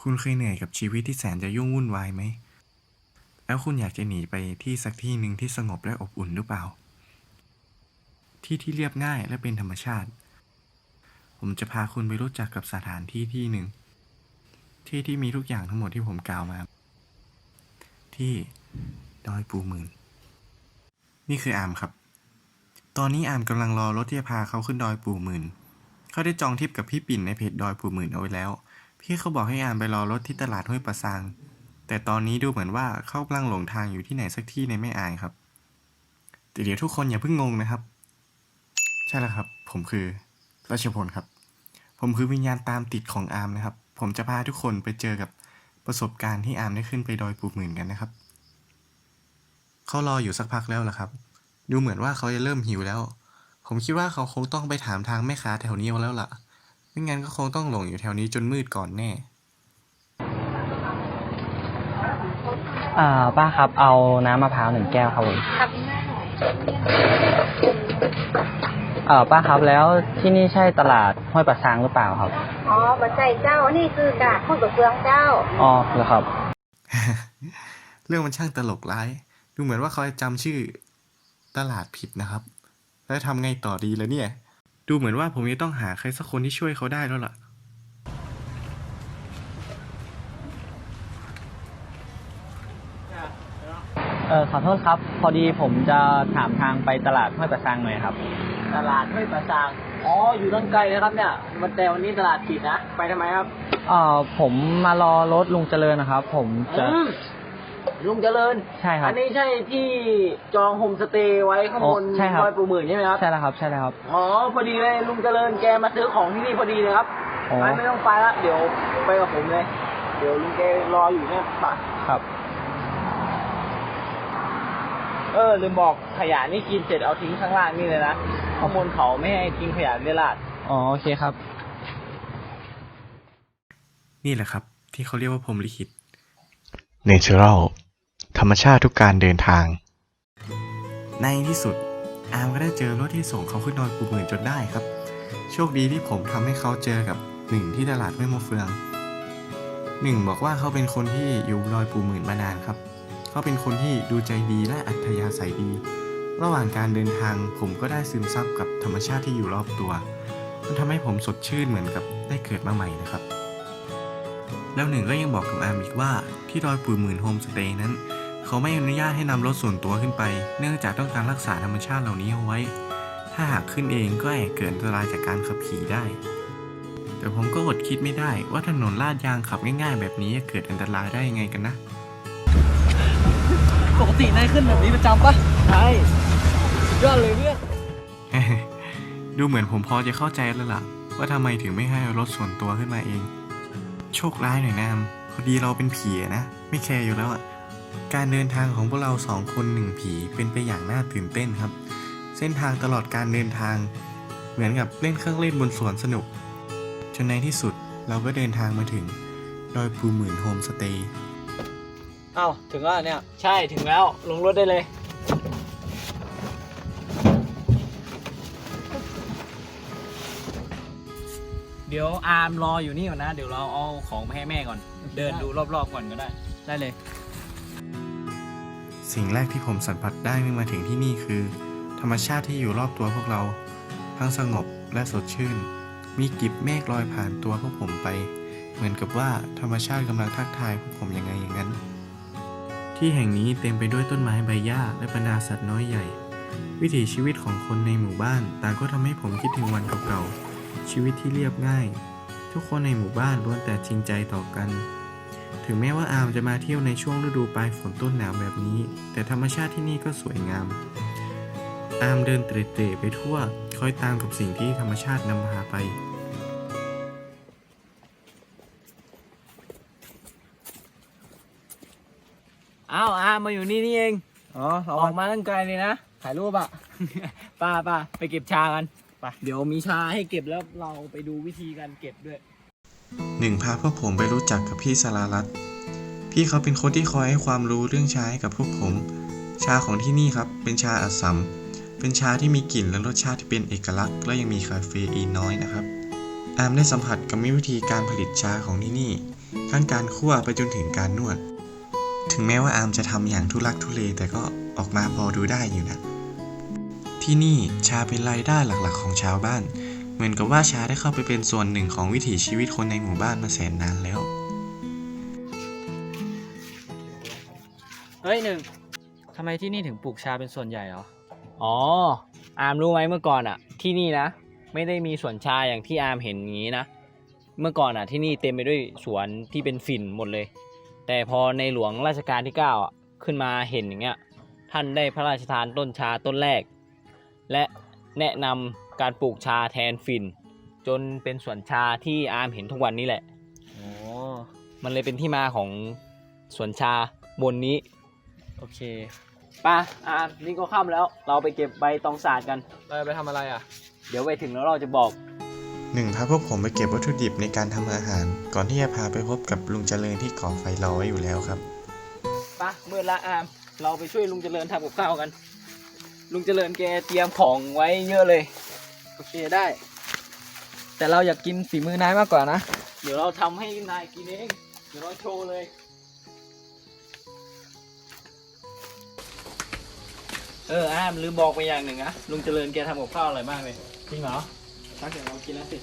คุณเคยเหนื่อยกับชีวิตที่แสนจะยุ่งวุ่นวายไหม แล้วคุณอยากจะหนีไปที่สักที่หนึ่งที่สงบและอบอุ่นหรือเปล่า ที่ที่เรียบง่ายและเป็นธรรมชาติ ผมจะพาคุณไปรู้จักกับสถานที่ที่หนึ่ง ที่ที่มีทุกอย่างทั้งหมดที่ผมกล่าวมา ที่ดอยปูหมื่น นี่คืออามครับ ตอนนี้อามกำลังรอรถที่จะพาเขาขึ้นดอยปูหมื่น เขาได้จองทริปกับพี่ปิ่นในเพจดอยปูหมื่นเอาไว้แล้ว พี่เขาบอกให้อามไปรอรถที่ตลาดห้วยประซาง แต่ตอนนี้ดูเหมือนว่าเขากำลังหลงทางอยู่ที่ไหนสักที่ในแม่อายครับ แต่เดี๋ยวทุกคนอย่าเพิ่งงงนะครับ ใช่แล้วครับ ผมคือราชพลครับ ผมคือวิญญาณตามติดของอาร์มนะครับ ผมจะพาทุกคนไปเจอกับประสบการณ์ที่อาร์มได้ขึ้นไปดอยปูหมื่นกันนะครับ เขารออยู่สักพักแล้วล่ะครับ ดูเหมือนว่าเขาจะเริ่มหิวแล้ว ผมคิดว่าเขาคงต้องไปถามทางแม่ค้าแถวนี้แล้วล่ะ ไม่งั้นก็คงต้องหลงอยู่แถวนี้จนมืดก่อนแน่ อ่าป้าครับเอาน้ำมะพร้าวหนึ่งแก้วครับผมครับหน้าหน่อยเอ่อป้าครับแล้วที่นี่ใช่ตลาดห้วยปะซางหรือเปล่าครับ อ๋อบัจใจเจ้า นี่คือกาดพูดกับเฟืองเจ้า อ๋อเหรอครับ เรื่องมันช่างตลกร้าย ดูเหมือนว่าเขาจะจำชื่อตลาดผิดนะครับ แล้วทำไงต่อดีแล้วเนี่ย ดูเหมือนว่าผมจะต้องหาใครสักคนที่ช่วยเขาได้แล้วล่ะ เออขอโทษครับ พอดีผมจะถามทางไปตลาดห้วยปะซางหน่อยครับ ตลาดห้วยประซาง อ๋อ อยู่ตั้งไกลนะครับเนี่ยวันแต่วันนี้ตลาดปิดนะ ไปทำไมครับ เอ่อผมมารอรถลุงเจริญนะครับ ผมจะ อืม ลุงเจริญใช่ครับ อันนี้ใช่ที่จองโฮมสเตย์ไว้ข้างบนอ๋อใช่ครับดอยปูหมื่นใช่ไหมครับ ใช่แล้วครับ ใช่แล้วครับ อ๋อพอดีเลยลุงเจริญแกมาซื้อของที่นี่พอดีเลยครับอ๋อ ไม่ไม่ต้องไปละเดี๋ยวไปกับผมเลย เดี๋ยวลุงแกรออยู่เนี่ยไปครับ เออลืมบอกขยะนี่กินเสร็จเอาทิ้งข้างล่างนี่เลยนะข้างบนเขาไม่ให้ทิ้งขยะเรี่ยราด อ๋อ โอเคครับ นี่แหละครับ ที่เขาเรียกว่าพรหมลิขิต Natural ธรรมชาติทุกการเดินทาง ในที่สุด อาร์มก็ได้เจอรถที่ส่งเขาขึ้นดอยปูหมื่นจนได้ครับ โชคดีที่ผมทำให้เขาเจอกับหนึ่งที่ตลาดห้วยมะเฟืองหนึ่งบอกว่าเขาเป็นคนที่อยู่ดอยปูหมื่นมานานครับ เขาเป็นคนที่ดูใจดีและอัธยาศัยดี ระหว่างการเดินทางผมก็ได้ซึมซับกับธรรมชาติที่อยู่รอบตัว มันทำให้ผมสดชื่นเหมือนกับได้เกิดมาใหม่นะครับ แล้วหนึ่งก็ยังบอกกับอาร์มอีกว่า ที่ดอยปุยหมื่นโฮมสเตย์นั้น เขาไม่อนุญาตให้นำรถส่วนตัวขึ้นไป เนื่องจากต้องการรักษาธรรมชาติเหล่านี้เอาไว้ ถ้าหากขึ้นเองก็อาจเกิดอันตรายจากการขับขี่ได้ แต่ผมก็อดคิดไม่ได้ว่าถนนลาดยางขับง่ายๆ แบบนี้จะเกิดอันตรายได้ยังไงกันนะ ปกตินายขึ้นแบบนี้ประจำปะใช่สุดยอดเลยเพื่อน ดูเหมือนผมพอจะเข้าใจแล้วล่ะ ว่าทำไมถึงไม่ให้เอารถส่วนตัวขึ้นมาเอง โชคร้ายหน่อยนามพอดีเราเป็นผีนะ ไม่แคร์อยู่แล้วอะการเดินทางของพวกเราสองคนหนึ่งผีเป็นไปอย่างน่าตื่นเต้นครับ เส้นทางตลอดการเดินทาง เหมือนกับเล่นเครื่องเล่นบนสวนสนุก จนในที่สุดเราก็เดินทางมาถึงดอยปูหมื่นโฮมสเตย์ เอ้าถึงแล้วเนี่ย ใช่ถึงแล้วลงรถได้เลย เดี๋ยวอาร์มรออยู่นี่ก่อนนะ เดี๋ยวเราเอาของไปให้แม่ก่อน เดินดูรอบๆก่อนก็ได้ ได้เลย สิ่งแรกที่ผมสัมผัสได้เมื่อมาถึงที่นี่คือ ธรรมชาติที่อยู่รอบตัวพวกเรา ทั้งสงบและสดชื่น มีกลีบเมฆลอยผ่านตัวพวกผมไป เหมือนกับว่าธรรมชาติกำลังทักทายพวกผมยังไงอย่างนั้น ที่แห่งนี้เต็มไปด้วยต้นไม้ใบหญ้าและบรรดาสัตว์น้อยใหญ่ วิถีชีวิตของคนในหมู่บ้านต่างก็ทำให้ผมคิดถึงวันเก่าๆ ชีวิตที่เรียบง่าย ทุกคนในหมู่บ้านล้วนแต่จริงใจต่อกัน ถึงแม้ว่าอาร์มจะมาเที่ยวในช่วงฤดูปลายฝนต้นหนาวแบบนี้ แต่ธรรมชาติที่นี่ก็สวยงาม อาร์มเดินเตร่ๆไปทั่ว คอยตามกับสิ่งที่ธรรมชาตินำพาไปอ้าวอาร์มมาอยู่นี่นี่เอง อ๋อออกมาตั้งไกลเลยนะ ถ่ายรูปอะ ป้าป้าไปเก็บชากัน ไปเดี๋ยวมีชาให้เก็บแล้วเราไปดูวิธีการเก็บด้วยหนึ่งพาพวกผมไปรู้จักกับพี่สารารัตน์พี่เขาเป็นคนที่คอยให้ความรู้เรื่องชาให้กับพวกผม ชาของที่นี่ครับเป็นชาอัสสัมเป็นชาที่มีกลิ่นและรสชาติที่เป็นเอกลักษณ์ และยังมีคาเฟอีนน้อยนะครับอาร์มได้สัมผัสกับวิธีการผลิตชาของที่นี่ทั้งการคั่วไปจนถึงการนวด ถึงแม้ว่าอาร์มจะทำอย่างทุลักทุเลแต่ก็ออกมาพอดูได้อยู่นะ ที่นี่ชาเป็นรายได้หลักๆ ของชาวบ้าน เหมือนกับว่าชาได้เข้าไปเป็นส่วนหนึ่งของวิถีชีวิตคนในหมู่บ้านมาแสนนานแล้ว เฮ้ยหนึ่งทำไมที่นี่ถึงปลูกชาเป็นส่วนใหญ่เหรอ อ๋อ อามรู้ไหมเมื่อก่อนอะ ที่นี่นะ ไม่ได้มีสวนชาอย่างที่อามเห็นอย่างนี้นะ เมื่อก่อนอะที่นี่เต็มไปด้วยสวนที่เป็นฝิ่นหมดเลย แต่พอในหลวงราชการที่9อะขึ้นมาเห็นอย่างเงี้ย ท่านได้พระราชทานต้นชาต้นแรก และแนะนำการปลูกชาแทนฝิ่นจนเป็นสวนชาที่อามเห็นทุกวันนี้แหละ อ๋อ มันเลยเป็นที่มาของสวนชาบนนี้โอเคป่ะอ่านี่ก็ค่ำแล้ว เราไปเก็บใบตองสาดกัน เราจะไปทำอะไรอะ เดี๋ยวไปถึงแล้วเราจะบอก หนึ่งพาพวกผมไปเก็บวัตถุดิบในการทำอาหาร ก่อนที่จะพาไปพบกับลุงเจริญที่ก่อไฟรอไว้อยู่แล้วครับ ป่ะมืดละอามเราไปช่วยลุงเจริญทำกับข้าวกัน ลุงเจริญแกเตรียมของไว้เยอะเลย โอเคได้ แต่เราอยากกินฝีมือนายมากกว่านะ เดี๋ยวเราทำให้นายกินเอง เดี๋ยวเราโชว์เลย เอออามลืมบอกไปอย่างหนึ่งนะลุงเจริญแกทำกับข้าวอร่อยมากเลย จริงเหรอ ชักเดี๋ยวเรากินแล้วสิ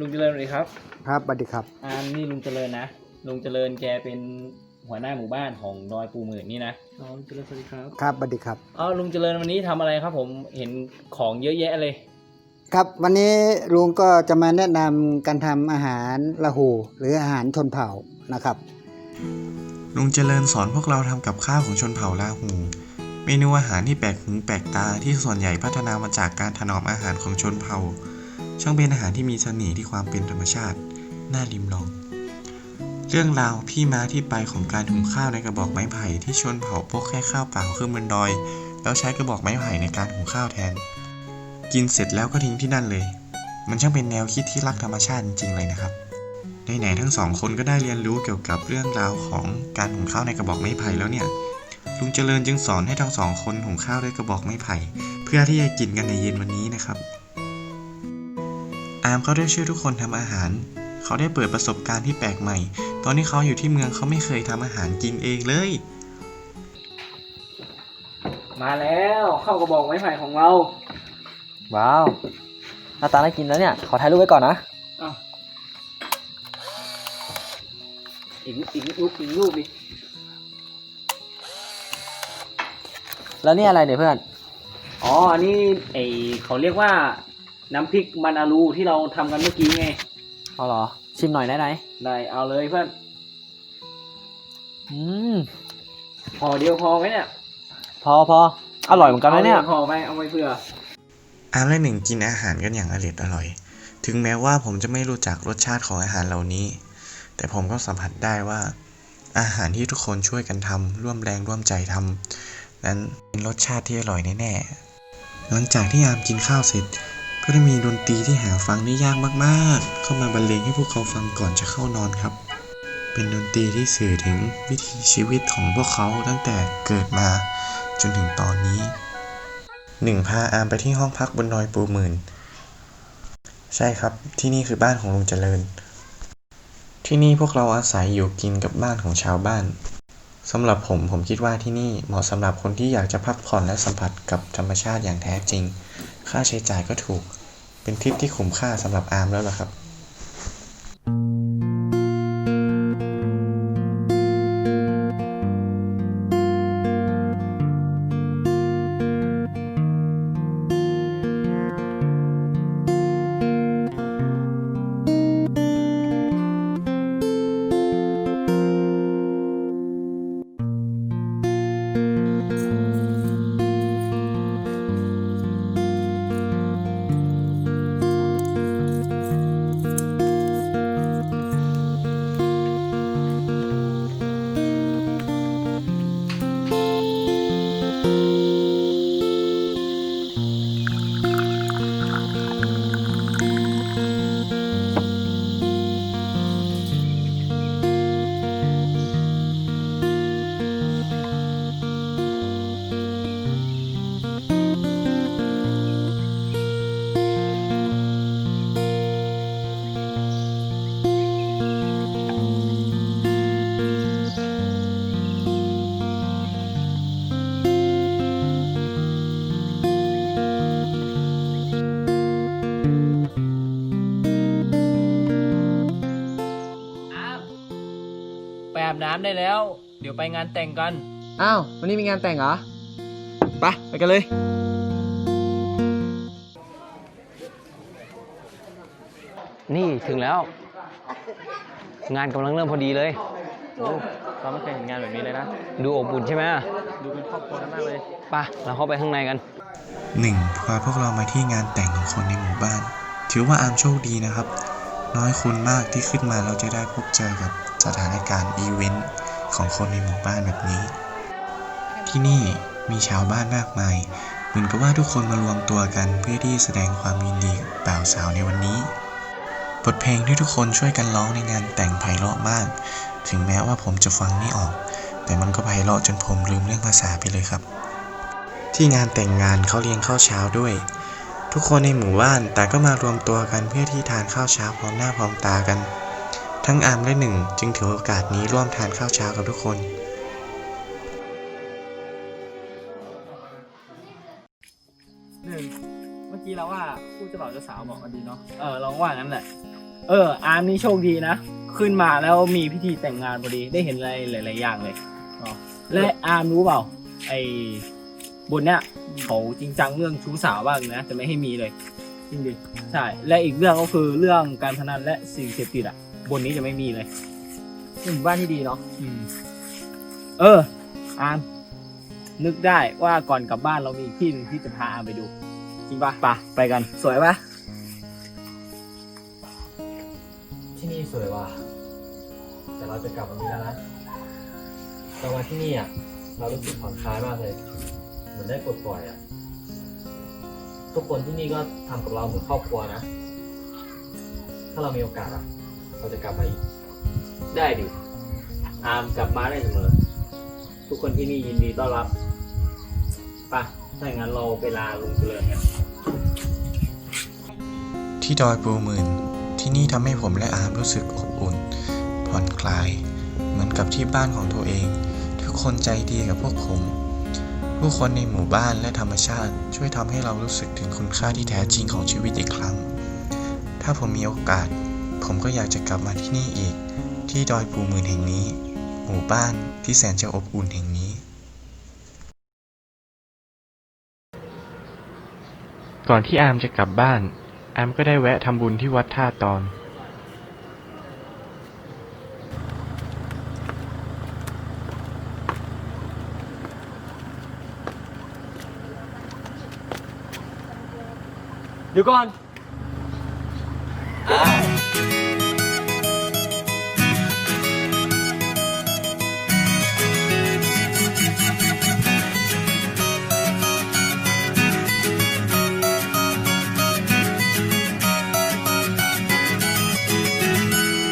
ลุงเจริญเลยครับ ครับสวัสดีครับอามนี่ลุงเจริญนะ ลุงเจริญแกเป็นหัวหน้าหมู่บ้านของดอยปูหมื่นนี่นะน้องเจริญสวัสดีครับ ครับสวัสดีครับเอ้าลุงเจริญวันนี้ทำอะไรครับ ผมเห็นของเยอะแยะเลย ครับวันนี้ลุงก็จะมาแนะนำการทำอาหารละหูหรืออาหารชนเผ่านะครับ ลุงเจริญสอนพวกเราทำกับข้าวของชนเผ่าลาหูเมนูอาหารที่แปลกหูแปลกตาที่ส่วนใหญ่พัฒนามาจากการถนอมอาหารของชนเผ่า ช่างเป็นอาหารที่มีเสน่ห์ที่ความเป็นธรรมชาติ น่าลิมลอง เรื่องราวที่มาที่ไปของการหุงข้าวในกระบอกไม้ไผ่ที่ชนเผ่าพวกแค่ข้าวเปล่าขึ้นบนดอย แล้วใช้กระบอกไม้ไผ่ในการหุงข้าวแทน กินเสร็จแล้วก็ทิ้งที่นั่นเลย มันช่างเป็นแนวคิดที่รักธรรมชาติจริงๆเลยนะครับไหนๆทั้งสองคนก็ได้เรียนรู้เกี่ยวกับเรื่องราวของการหุงข้าวในกระบอกไม้ไผ่แล้วเนี่ยลุงเจริญจึงสอนให้ทั้งสองคนหุงข้าวด้วยกระบอกไม้ไผ่ เพื่อที่จะกินกันในเย็นวันนี้นะครับ อาร์มเขาได้ช่วยทุกคนทำอาหาร เขาได้เปิดประสบการณ์ที่แปลกใหม่ ตอนที่เขาอยู่ที่เมืองเขาไม่เคยทำอาหารกินเองเลย มาแล้วข้าวกระบอกไม้ไผ่ของเรา ว้าวหน้าตาน่ากินแล้วเนี่ย ขอถ่ายรูปไว้ก่อนนะอ้าวอีกอีกรูปอีกรูปดิแล้วนี่อะไรเนี่ยเพื่อน อ๋อ อันนี้ไอเขาเรียกว่า น้ำพริกมันอาลูที่เราทำกันเมื่อกี้ไง เอาเหรอ ชิมหน่อยได้ไหมได้เอาเลยเพื่อน อืมพอเดียวพอไหมเนี่ยพอพออร่อยเหมือนกันนะเนี่ย อาพอไหมเอาไว้เพื่อ อาร์มและหนึ่งกินอาหารกันอย่างอร่อยอร่อย ถึงแม้ว่าผมจะไม่รู้จักรสชาติของอาหารเหล่านี้ แต่ผมก็สัมผัสได้ว่า อาหารที่ทุกคนช่วยกันทำร่วมแรงร่วมใจทำนั้นเป็นรสชาติที่อร่อยแน่ๆหลังจากที่อาร์มกินข้าวเสร็จ ก็ได้มีดนตรีที่หาฟังได้ยากมากๆ เข้ามาบรรเลงให้พวกเขาฟังก่อนจะเข้านอนครับ เป็นดนตรีที่สื่อถึงวิถีชีวิตของพวกเขาตั้งแต่เกิดมาจนถึงตอนนี้หนึ่งพาอามไปที่ห้องพักบนดอยปูหมื่น ใช่ครับที่นี่คือบ้านของลุงเจริญ ที่นี่พวกเราอาศัยอยู่กินกับบ้านของชาวบ้านสำหรับผมผมคิดว่าที่นี่เหมาะสำหรับคนที่อยากจะพักผ่อนและสัมผัสกับธรรมชาติอย่างแท้จริง ค่าใช้จ่ายก็ถูก เป็นทริปที่คุ้มค่าสำหรับอาร์มแล้วล่ะครับ น้ำได้แล้ว เดี๋ยวไปงานแต่งกัน อ้าว วันนี้มีงานแต่งเหรอ ไป ไปกันเลย นี่ถึงแล้ว งานกำลังเริ่มพอดีเลยเราไม่เคยเห็นงานแบบนี้เลยนะ ดูอบอุ่นใช่ไหมดูเป็นครอบครัวกันมากเลยไป่ะเราเข้าไปข้างในกันหนึ่งพาพวกเรามาที่งานแต่งของคนในหมู่บ้าน ถือว่าอามโชคดีนะครับ น้อยคนมากที่ขึ้นมาเราจะได้พบเจอกับสถานการณ์อีเวนต์ของคนในหมู่บ้านแบบนี้ ที่นี่มีชาวบ้านมากมาย เหมือนกับว่าทุกคนมารวมตัวกันเพื่อที่แสดงความยินดีกับบ่าวสาวในวันนี้ บทเพลงที่ทุกคนช่วยกันร้องในงานแต่งไพเราะมาก ถึงแม้ว่าผมจะฟังไม่ออก แต่มันก็ไพเราะจนผมลืมเรื่องภาษาไปเลยครับ ที่งานแต่งงานเขาเลี้ยงข้าวเช้าด้วย ทุกคนในหมู่บ้านแต่ก็มารวมตัวกันเพื่อที่ทานข้าวเช้าพร้อมหน้าพร้อมตากัน ทั้งอามและหนึ่งจึงถือโอกาสนี้ร่วมทานข้าวเช้ากับทุกคนหนึ่งเมื่อกี้เราว่าคู่เจ้าบ่าวเจ้าสาวเหมาะกันดีเนาะเออเราว่างั้นแหละ เออ อาร์มนี่โชคดีนะ ขึ้นมาแล้วมีพิธีแต่งงานพอดีได้เห็นอะไรหลาย ๆ อย่างเลยเนาะและอาร์มรู้เปล่าไอ บนเนี้ยเขาจริงจังเรื่องชู้สาวบ้างนะแต่ไม่ให้มีเลยจริงดิใช่และอีกเรื่องก็คือเรื่องการพนันและสิ่งเสพติดอะ บนนี้จะไม่มีเลยเป็นหมู่บ้านที่ดีเนาะอืม เอออาร์มนึกได้ว่าก่อนกลับบ้านเรามีอีกที่หนึ่งที่จะพาอาร์มไปดู จริงปะปะไปกัน สวยปะที่นี่สวยว่ะ แต่เราจะกลับวันนี้แล้วนะแต่มาที่นี่อะ เรารู้สึกผ่อนคลายมากเลยเห มือนได้ปลดปล่อยอะทุกคนที่นี่ก็ทำกับเราเหมือนครอบครัวนะ ถ้าเรามีโอกาสอะเราจะกลับมาอีก ได้ดิ อามกลับมาได้เสมอ ทุกคนที่นี่ยินดีต้อนรับไปะถ้าอย่างนั้นเราไปลาลุงเจริญกัน ที่ดอยปูหมื่นที่นี่ทำให้ผมและอามรู้สึกอบอุ่น ผ่อนคลาย เหมือนกับที่บ้านของตัวเอง ทุกคนใจดีกับพวกผม ผู้คนในหมู่บ้านและธรรมชาติ ช่วยทำให้เรารู้สึกถึงคุณค่าที่แท้จริงของชีวิตอีกครั้ง ถ้าผมมีโอกาส ผมก็อยากจะกลับมาที่นี่อีก ที่ดอยปูมืนแห่งนี้ หมู่บ้านที่แสนจะอบอุ่นแห่งนี้ ก่อนที่อามจะกลับบ้าน อามก็ได้แวะทำบุญที่วัดท่าตอน เดี๋ยวก่อนอ่า